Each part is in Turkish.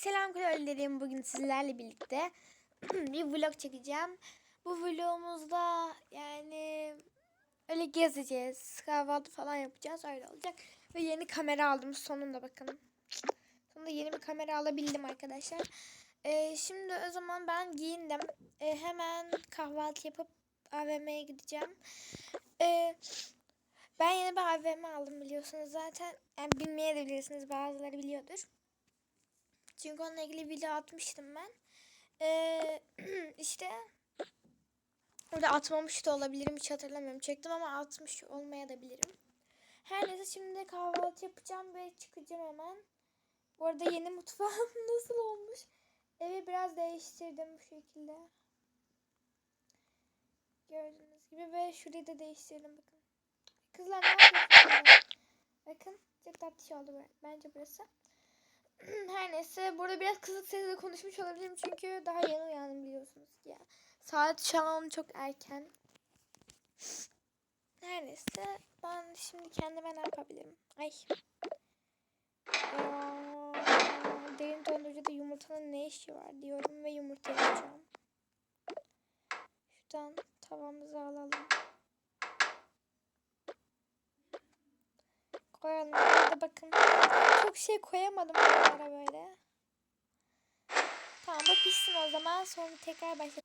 Selam krallerim. Bugün sizlerle birlikte bir vlog çekeceğim. Bu vlogumuzda yani öyle gezeceğiz. Kahvaltı falan yapacağız. Öyle olacak. Ve yeni kamera aldım sonunda bakın. Sonunda yeni bir kamera alabildim arkadaşlar. Ee, şimdi o zaman ben giyindim. Ee, hemen kahvaltı yapıp AVM'ye gideceğim. Ee, ben yeni bir AVM aldım biliyorsunuz zaten. Yani bilmeye de bilirsiniz bazıları biliyordur. Çünkü onunla ilgili video atmıştım ben. Ee, işte orada atmamış da olabilirim hiç hatırlamıyorum. Çektim ama atmış olmaya da bilirim. Her neyse şimdi kahvaltı yapacağım ve çıkacağım hemen. Bu arada yeni mutfağım nasıl olmuş? Evi biraz değiştirdim bu şekilde. Gördüğünüz gibi ve şurayı da değiştirdim bakın. Kızlar ne yapıyorsunuz? Bakın çok tatlış oldu bu- bence burası. Her neyse burada biraz kısık sesle konuşmuş olabilirim çünkü daha yeni uyandım biliyorsunuz ya. Saat şu çok erken. Her neyse ben şimdi kendime ne yapabilirim? Ay. Ya, derin dondurucuda yumurtanın ne işi var diyorum ve yumurta yapacağım. Şuradan tavamızı alalım. Koyalım. Burada bakın. Çok şey koyamadım buralara böyle. Tamam bu pişsin o zaman. Sonra tekrar başlayalım.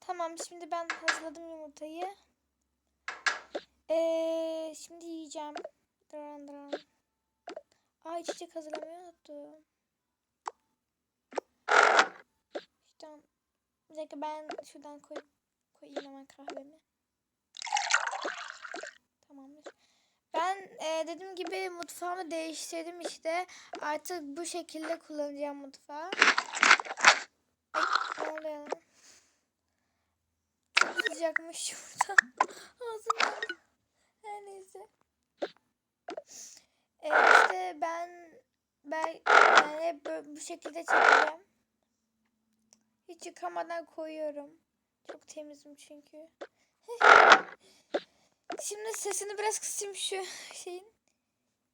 Tamam şimdi ben hazırladım yumurtayı. Ee, şimdi yiyeceğim. Duran duran. Aa içecek hazırlamayı unuttum. Şuradan. Bir dakika ben şuradan koy, koyayım hemen kahvemi. Tamamdır. Ben e, dediğim gibi mutfağımı değiştirdim işte. Artık bu şekilde kullanacağım mutfağı. Ay, ne oluyor lan? Çok sıcakmış burada. Ağzım Her neyse. E, işte ben ben yani hep bu şekilde çekeceğim. Hiç yıkamadan koyuyorum. Çok temizim çünkü. Şimdi sesini biraz kısayım şu şeyin.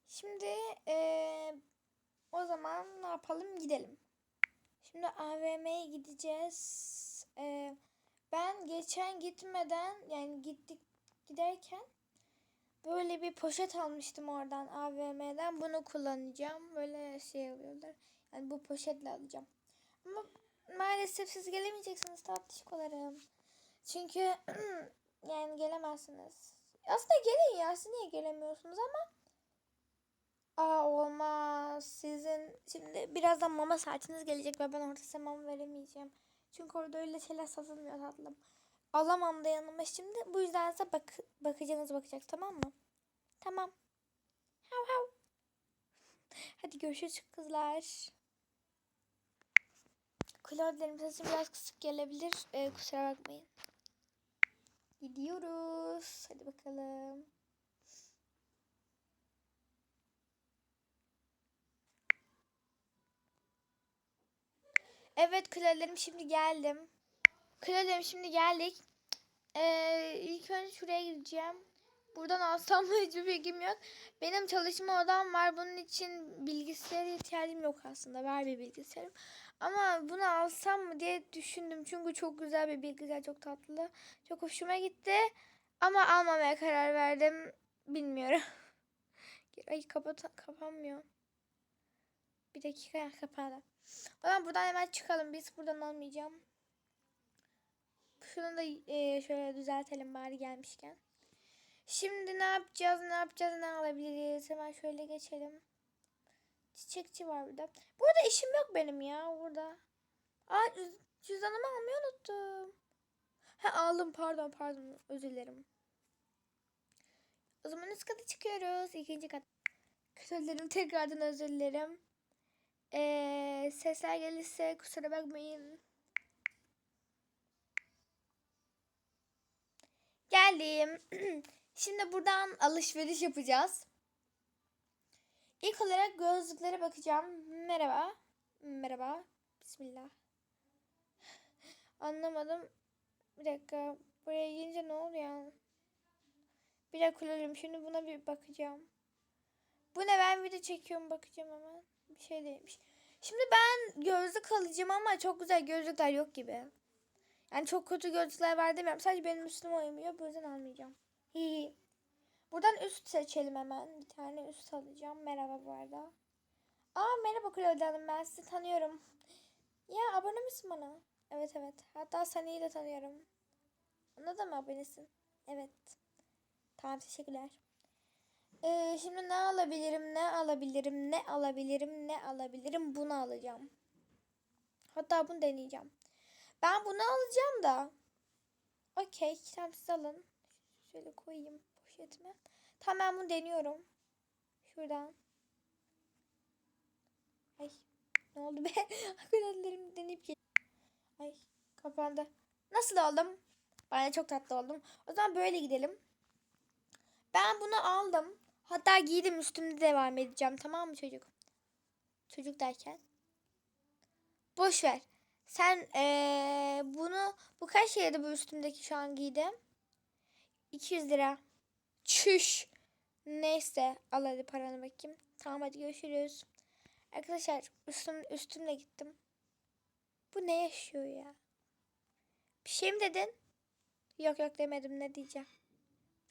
Şimdi eee, o zaman ne yapalım gidelim. Şimdi AVM'ye gideceğiz. Eee, ben geçen gitmeden yani gittik giderken böyle bir poşet almıştım oradan AVM'den. Bunu kullanacağım. Böyle şey oluyorlar. Yani bu poşetle alacağım. Ama maalesef siz gelemeyeceksiniz tatlışkolarım. Çünkü yani gelemezsiniz. Aslında gelin ya. Siz niye gelemiyorsunuz ama Aa olmaz. Sizin şimdi birazdan mama saatiniz gelecek ve ben orada size mama veremeyeceğim. Çünkü orada öyle şeyler satılmıyor tatlım. Alamam da yanıma şimdi. Bu yüzden size bak bakacağınız bakacak tamam mı? Tamam. Hav hav. Hadi görüşürüz kızlar. Kulaklarım sesim biraz kısık gelebilir. Ee, kusura bakmayın. Gidiyoruz. Hadi bakalım. Evet kulelerim şimdi geldim. Kulelerim şimdi geldik. Ee, ilk önce şuraya gideceğim. Buradan alsam mı hiçbir bilgim yok. Benim çalışma odam var. Bunun için bilgisayara ihtiyacım yok aslında. Var bir bilgisayarım. Ama bunu alsam mı diye düşündüm. Çünkü çok güzel bir bilgisayar. Çok tatlı. Çok hoşuma gitti. Ama almamaya karar verdim. Bilmiyorum. Ay kapat kapanmıyor. Bir dakika kapadı. O zaman buradan hemen çıkalım. Biz buradan almayacağım. Şunu da e, şöyle düzeltelim bari gelmişken. Şimdi ne yapacağız? Ne yapacağız? Ne alabiliriz? Hemen şöyle geçelim. Çiçekçi var burada. Burada işim yok benim ya burada. Aa cüz- cüzdanımı almayı unuttum. Ha aldım pardon pardon özür dilerim. O zaman üst kata çıkıyoruz. İkinci kat. Özür tekrardan özür dilerim. Ee, sesler gelirse kusura bakmayın. Geldim. Şimdi buradan alışveriş yapacağız. İlk olarak gözlüklere bakacağım. Merhaba. Merhaba. Bismillah. Anlamadım. Bir dakika. Buraya gelince ne oluyor? Bir dakika kullanıyorum. Şimdi buna bir bakacağım. Bu ne ben video çekiyorum bakacağım hemen. Bir şey değilmiş. Şimdi ben gözlük alacağım ama çok güzel gözlükler yok gibi. Yani çok kötü gözlükler var demiyorum. Sadece benim üstüme uymuyor. Bu yüzden almayacağım. Hihi. Buradan üst seçelim hemen. Bir tane üst alacağım. Merhaba bu arada. Aa merhaba Claudia Hanım. Ben sizi tanıyorum. Ya abone misin bana? Evet evet. Hatta seni de tanıyorum. Ona da mı abonesin? Evet. Tamam teşekkürler. Ee, şimdi ne alabilirim, ne alabilirim, ne alabilirim, ne alabilirim? Bunu alacağım. Hatta bunu deneyeceğim. Ben bunu alacağım da. Okey, tamam siz alın. Şöyle koyayım poşetime. Tamam ben bunu deniyorum. Şuradan. Ay ne oldu be? Hakikaten deneyip gel. Ay kapandı. Nasıl oldum? Ben çok tatlı oldum. O zaman böyle gidelim. Ben bunu aldım. Hatta giydim üstümde devam edeceğim. Tamam mı çocuk? Çocuk derken. Boş ver. Sen ee, bunu bu kaç liraydı bu üstümdeki şu an giydim? 200 lira. Çüş. Neyse al hadi paranı bakayım. Tamam hadi görüşürüz. Arkadaşlar üstüm, üstümle gittim. Bu ne yaşıyor ya? Bir şey mi dedin? Yok yok demedim ne diyeceğim.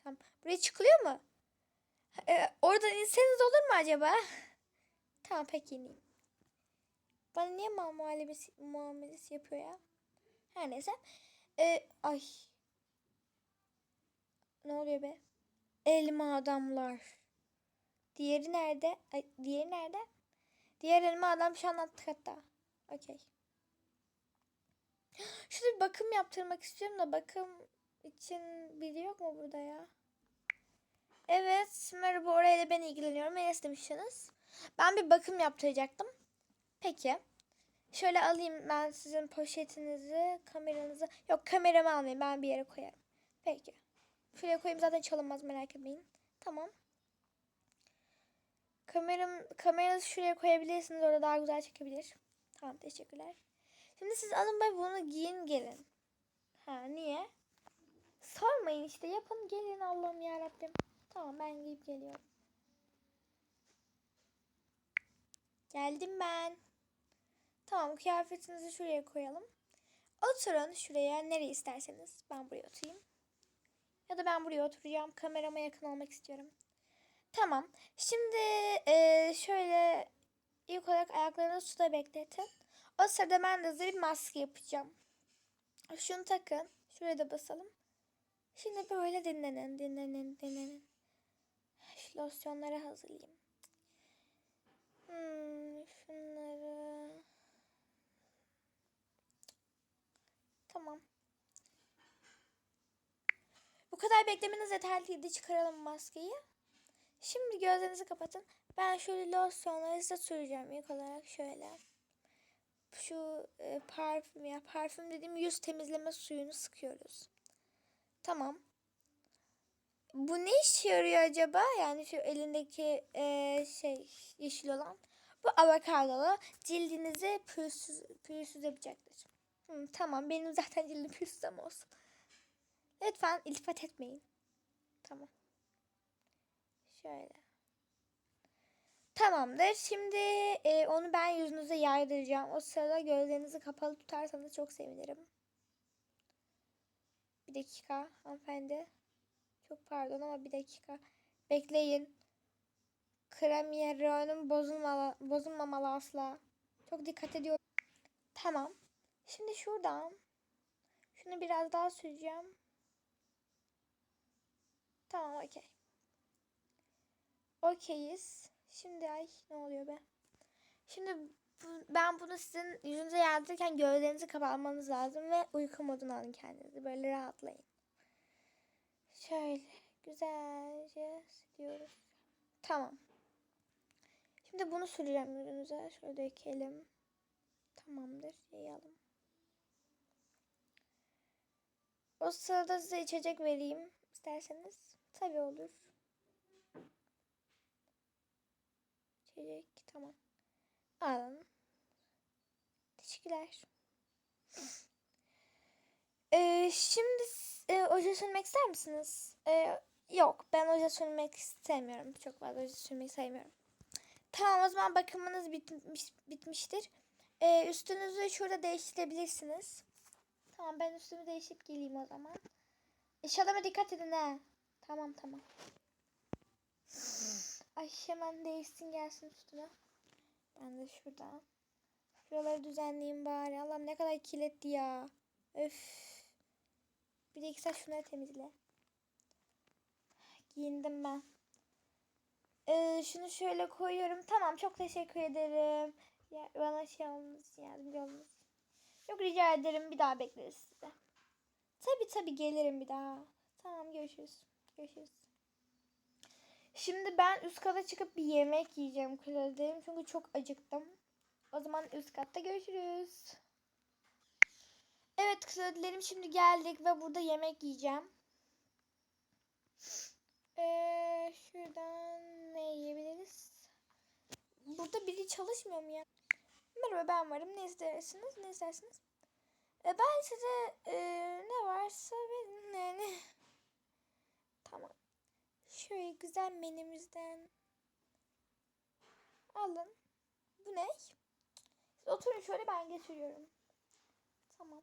Tamam. Buraya çıkılıyor mu? Ee, oradan inseniz olur mu acaba? tamam peki ineyim. Bana niye mal muhalefesi, muamelesi yapıyor ya? Her neyse. Ee, ay. Ne oluyor be? Elma adamlar. Diğeri nerede? Ay, diğeri nerede? Diğer elma adam şu an attık hatta. Okey. Şurada bir bakım yaptırmak istiyorum da bakım için biri yok mu burada ya? Evet, merhaba oraya da ben ilgileniyorum. Ne istemişsiniz? Ben bir bakım yaptıracaktım. Peki. Şöyle alayım ben sizin poşetinizi, kameranızı. Yok kameramı almayayım ben bir yere koyarım. Peki. Şuraya koyayım zaten çalınmaz merak etmeyin. Tamam. Kameram, kameranızı şuraya koyabilirsiniz. Orada daha güzel çekebilir. Tamam teşekkürler. Şimdi siz alın ben bunu giyin gelin. Ha niye? Sormayın işte yapın gelin Allah'ım ya Rabbim. Tamam ben giyip geliyorum. Geldim ben. Tamam kıyafetinizi şuraya koyalım. Oturun şuraya nereye isterseniz. Ben buraya oturayım. Ya da ben buraya oturacağım. Kamerama yakın olmak istiyorum. Tamam. Şimdi e, şöyle ilk olarak ayaklarınızı suda bekletin. O sırada ben de size bir maske yapacağım. Şunu takın. Şuraya da basalım. Şimdi böyle dinlenin, dinlenin, dinlenin. Şu losyonları hazırlayayım. Hmm, şunları. Tamam. Kadar beklemeniz yeterliydi. Çıkaralım maskeyi. Şimdi gözlerinizi kapatın. Ben şöyle losyonları size süreceğim ilk olarak şöyle. Şu e, parfüm ya parfüm dediğim yüz temizleme suyunu sıkıyoruz. Tamam. Bu ne işe yarıyor acaba? Yani şu elindeki e, şey yeşil olan. Bu avokadolu cildinizi pürüzsüz, pürüzsüz yapacaktır. Hı, tamam benim zaten cildim pürüzsüz ama olsun. Lütfen iltifat etmeyin. Tamam. Şöyle. Tamamdır. Şimdi e, onu ben yüzünüze yaydıracağım. O sırada gözlerinizi kapalı tutarsanız çok sevinirim. Bir dakika hanımefendi. Çok pardon ama bir dakika. Bekleyin. Kremieron'un bozulmamalı, bozulmamalı asla. Çok dikkat ediyorum. Tamam. Şimdi şuradan şunu biraz daha süreceğim. Tamam okey. Okeyiz. Şimdi ay ne oluyor be? Şimdi bu, ben bunu sizin yüzünüze yazdırırken gözlerinizi kapatmanız lazım ve uyku moduna alın kendinizi. Böyle rahatlayın. Şöyle güzelce siliyoruz. Tamam. Şimdi bunu süreceğim yüzünüze. Şöyle dökelim. Tamamdır. Yayalım. O sırada size içecek vereyim isterseniz. Tabii olur. İçecek. Tamam. Alın. Teşekkürler. Ee, şimdi e, oje sürmek ister misiniz? Ee, yok ben oje sürmek istemiyorum. Çok fazla oje sürmeyi sevmiyorum. Tamam o zaman bakımınız bitmiş, bitmiştir. Ee, üstünüzü şurada değiştirebilirsiniz. Tamam ben üstümü değişip geleyim o zaman. İnşallah dikkat edin ha. Tamam tamam. Ay hemen değişsin gelsin üstüne. Ben de şurada. Şuraları düzenleyeyim bari. Allah'ım ne kadar kirletti ya. Öf. Bir de iki saat şunları temizle. Giyindim ben. Ee, şunu şöyle koyuyorum. Tamam çok teşekkür ederim. Ya, bana şey olmuş yardımcı olmuş. Yok rica ederim bir daha bekleriz size. Tabi tabi gelirim bir daha. Tamam görüşürüz. Görüşürüz. Şimdi ben üst kata çıkıp bir yemek yiyeceğim kraliçelerim çünkü çok acıktım. O zaman üst katta görüşürüz. Evet kraliçelerim şimdi geldik ve burada yemek yiyeceğim. Ee, şuradan ne yiyebiliriz? Burada biri çalışmıyor mu ya? Merhaba ben varım. Ne istersiniz? Ne istersiniz? E, ben size e, ne varsa verin yani. Tamam. Şöyle güzel menümüzden alın. Bu ne? Siz oturun şöyle ben getiriyorum. Tamam.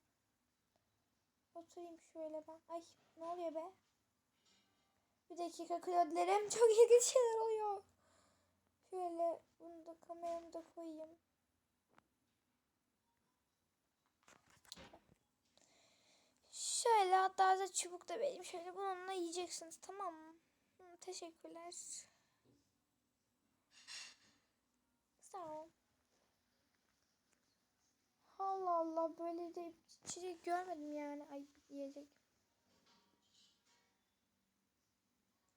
Oturayım şöyle ben. Ay ne oluyor be? Bir dakika Claude'lerim çok ilginç şeyler oluyor. Şöyle bunu da kameramı da koyayım. Şöyle hatta da çubuk da vereyim. Şöyle bununla yiyeceksiniz tamam mı? Teşekkürler. Sağ ol. Allah Allah böyle de içecek görmedim yani. Ay yiyecek.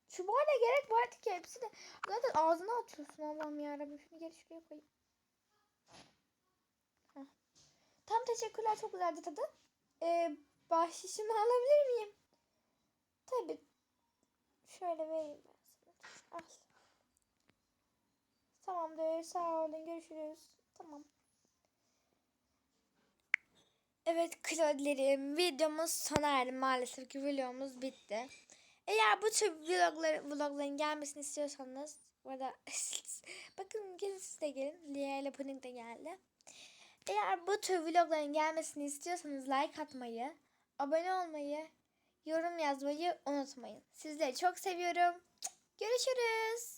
Çubuğa ne gerek vardı ki hepsi de zaten ağzına atıyorsun Allah'ım yarabbim. Şunu geri şuraya koyayım. Tam teşekkürler çok güzeldi tadı. Ee, bahşişimi alabilir miyim? Tabii. Şöyle vereyim ben sana. Al. Tamamdır. Sağ olun. Görüşürüz. Tamam. Evet Claude'lerim videomuz sona erdi. Maalesef ki videomuz bitti. Eğer bu tür vloglar, vlogların gelmesini istiyorsanız bu arada bakın gelin siz de gelin. Lia ile Pudding de geldi. Eğer bu tür vlogların gelmesini istiyorsanız like atmayı, abone olmayı, yorum yazmayı unutmayın. Sizleri çok seviyorum. Görüşürüz.